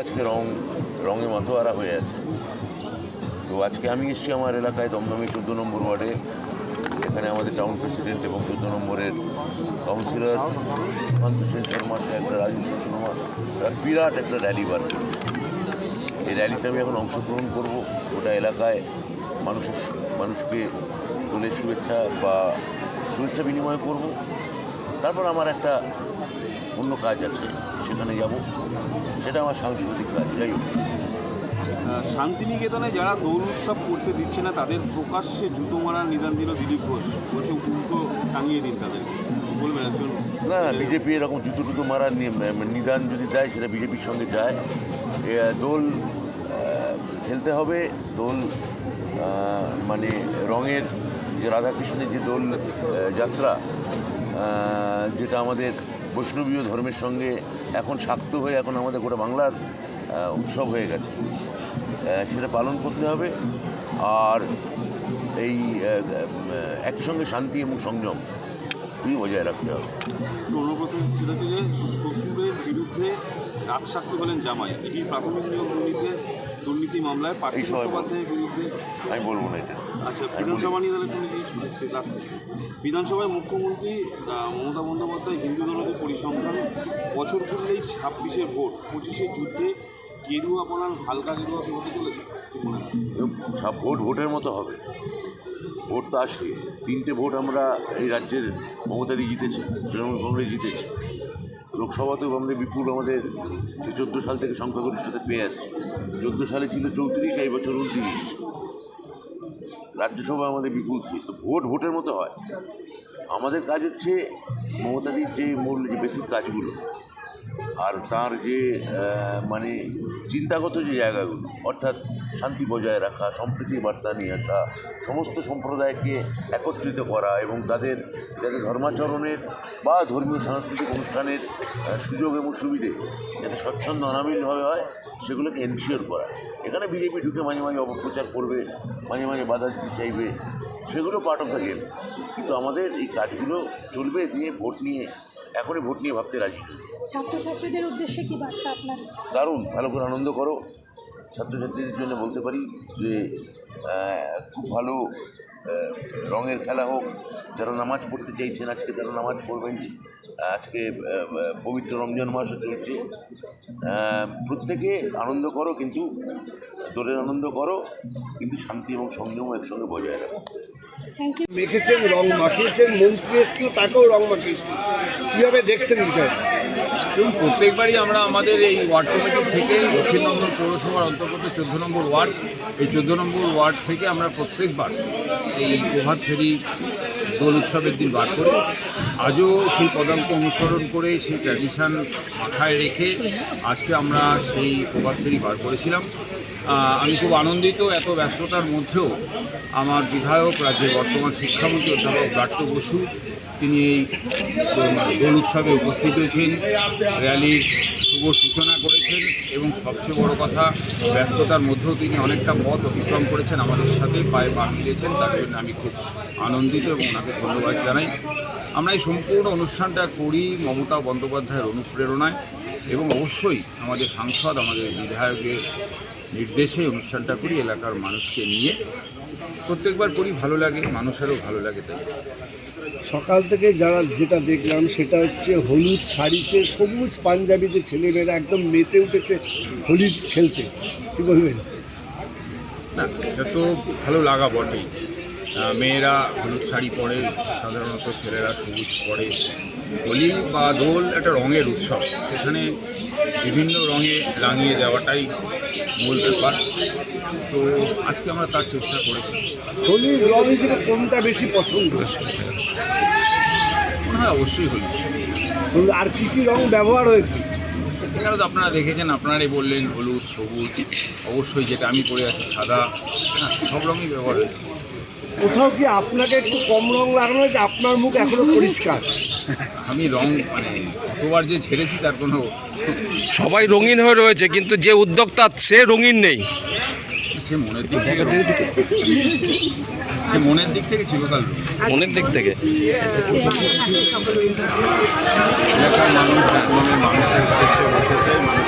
আজকে রং রঙে মাতোয়ারা হয়ে আছে। তো আজকে আমি এসেছি আমার এলাকায় দমদমে চোদ্দ নম্বর ওয়ার্ডে। এখানে আমাদের টাউন প্রেসিডেন্ট এবং চোদ্দ নম্বরের কাউন্সিলর সুকান্ত সেন শর্মা সে একটা রাজু সেন শর্মা একটা বিরাট একটা র্যালি বার এই র্যালিতে আমি এখন অংশগ্রহণ করব। গোটা এলাকায় মানুষের, মানুষকে দোলের শুভেচ্ছা বা শুভেচ্ছা বিনিময় করব। তারপর আমার একটা অন্য কাজ আছে সেখানে যাব। সেটা আমার সাংস্কৃতিক কাজ যাই হোক। শান্তিনিকেতনে যারা দৌল উৎসব করতে দিচ্ছে না তাদের প্রকাশ্যে জুতো মারার নিদান দিল দিলীপ ঘোষ। বলছে উল্টো টাঙিয়ে দিন তাদের। বলবেন একজন না বিজেপি এরকম জুতো টুতো মারার নি- ম- নিদান যদি দেয় সেটা বিজেপির সঙ্গে যায়। দোল খেলতে হবে। দোল মানে রঙের যে রাধাকৃষ্ণের যে দোল যাত্রা যেটা আমাদের বৈষ্ণবীয় ধর্মের সঙ্গে এখন শাক্ত হয়ে এখন আমাদের গোটা বাংলার উৎসব হয়ে গেছে। সেটা পালন করতে হবে। আর এই একই সঙ্গে শান্তি এবং সংযম দুই বজায় রাখতে হবে। অন্য প্রশ্ন সেটা হচ্ছে যে শ্বশুরের বিরুদ্ধে রাজসাক্ষী হলেন জামাই। এটি প্রাথমিক নিয়োগ দুর্নীতি দুর্নীতি মামলায় পার্থ চট্টোপাধ্যায়ের বিরুদ্ধে। আমি বলব না এটা। আচ্ছা। বিধানসভা নিয়ে তাহলে তুমি। বিধানসভায় মুখ্যমন্ত্রী মমতা বন্দ্যোপাধ্যায় হিন্দু ধর্মকে পরিসংখ্যান বছর ঘুরলেই ছাব্বিশের ভোট পঁচিশের যুদ্ধে গেরুয়া আপনার হালকা গেরুয়া কি চলেছে ভোট ভোটের মতো হবে। ভোট তো আসে তিনটে ভোট আমরা এই রাজ্যের মমতাদি জিতেছি, তৃণমূল কংগ্রেস জিতেছে। লোকসভাতেও আমাদের বিপুল, আমাদের চোদ্দ সাল থেকে সংখ্যাগরিষ্ঠতা পেয়ে আসছে। চোদ্দ সালে ছিল চৌত্রিশ, এই বছর উনত্রিশ। রাজ্যসভা আমাদের বিপুল সিট তো ভোট ভোটের মতো হয়। আমাদের কাজ হচ্ছে মমতাদির যে মূল, যে বেসিক কাজগুলো আর তার যে মানে চিন্তাগত যে জায়গাগুলো, অর্থাৎ শান্তি বজায় রাখা, সম্প্রীতির বার্তা নিয়ে আসা, সমস্ত সম্প্রদায়কে একত্রিত করা এবং তাদের যাতে ধর্মাচরণের বা ধর্মীয় সাংস্কৃতিক অনুষ্ঠানের সুযোগ এবং সুবিধে যাতে স্বচ্ছন্দ অনাবিলভাবে হয়, সেগুলোকে এনশিওর করা। এখানে বিজেপি ঢুকে মাঝে মাঝে অপপ্রচার করবে, মাঝে মাঝে বাধা দিতে চাইবে, সেগুলো দ্য গেম কিন্তু আমাদের এই কাজগুলো চলবে নিয়ে ভোট নিয়ে এখনই ভোট নিয়ে ভাবতে রাজি। ছাত্রছাত্রীদের উদ্দেশ্যে কি বার্তা আপনার? দারুণ ভালো করে আনন্দ করো। ছাত্রছাত্রীদের জন্য বলতে পারি যে খুব ভালো রঙের খেলা হোক যারা নামাজ পড়তে চাইছেন আজকে তারা নামাজ পড়বেন আজকে পবিত্র রমজান মাসও চলছে। প্রত্যেকে আনন্দ করো কিন্তু দোলের আনন্দ করো কিন্তু শান্তি এবং সংযম একসঙ্গে বজায় রাখো। মেখেছেন রং মাখিয়েছেন, মন্ত্রী এসছে তাকেও রং মাখিয়েছে কীভাবে দেখছেন বিষয় এবং প্রত্যেকবারই আমরা আমাদের এই ওয়ার্ড কমিটি থেকে দক্ষিণ নম্বর পৌরসভার অন্তর্গত চোদ্দ নম্বর ওয়ার্ড, এই চোদ্দ নম্বর ওয়ার্ড থেকে আমরা প্রত্যেকবার এই প্রভাত ফেরি দোল উৎসবের দিন বার করি। আজও সেই পদাঙ্ক অনুসরণ করে সেই ট্র্যাডিশন মাথায় রেখে আজকে আমরা সেই প্রভাত ফেরি বার করেছিলাম। আমি খুব আনন্দিত এত ব্যস্ততার মধ্যেও আমার বিধায়ক, রাজ্যের বর্তমান শিক্ষামন্ত্রী অধ্যাপক ব্রাত্য বসু, তিনি এই দোল উৎসবে উপস্থিত হয়েছেন, র্যালির শুভ সূচনা করেছেন এবং সবচেয়ে বড় কথা, ব্যস্ততার মধ্যেও তিনি অনেকটা পথ অতিক্রম করেছেন আমাদের সাথে, পায়ে পা মিলিয়েছেন, তার জন্য আমি খুব আনন্দিত এবং ওনাকে ধন্যবাদ জানাই। আমরা এই সম্পূর্ণ অনুষ্ঠানটা করি মমতা বন্দ্যোপাধ্যায়ের অনুপ্রেরণায় এবং অবশ্যই আমাদের সাংসদ আমাদের বিধায়কের নির্দেশে অনুষ্ঠানটা করি এলাকার মানুষকে নিয়ে। প্রত্যেকবার করি ভালো লাগে মানুষেরও ভালো লাগে তাই। সকাল থেকে যারা যেটা দেখলাম সেটা হচ্ছে হলুদ শাড়িতে সবুজ পাঞ্জাবিতে ছেলেমেয়েরা একদম মেতে উঠেছে হোলি খেলতে। কি বলবেন? না এটা তো ভালো লাগা বটেই। মেয়েরা হলুদ শাড়ি পরে সাধারণত ছেলেরা সবুজ পরে হোলি বা দোল একটা রঙের উৎসব। সেখানে বিভিন্ন রঙে রাঙিয়ে দেওয়াটাই মূল ব্যাপার। তো আজকে আমরা তার চেষ্টা করেছি। হোলির রং হিসেবে কোনটা বেশি পছন্দ? হয় অবশ্যই হোলি। হলুদ আর কী কী রং ব্যবহার হয়েছে? এখানে তো আপনারা দেখেছেন আপনারাই বললেন হলুদ সবুজ অবশ্যই যেটা আমি পরে আছি সাদা হ্যাঁ সব রঙই ব্যবহার হয়েছে। কোথাও কি আপনাকে একটু কম রং লাগানো হয়েছে? আপনার মুখ এখনও পরিষ্কার। আমি রং মানে কতবার যে ছেড়েছি তার কোনো সবাই রঙিন হয়ে রয়েছে কিন্তু যে উদ্যোক্তা সে রঙিন নেই। সে মনের দিক থেকে সে মনের দিক থেকে চিরকাল। মনের দিক থেকে। এলাকার মানুষ মানুষের উদ্দেশ্যে বলতে মানুষ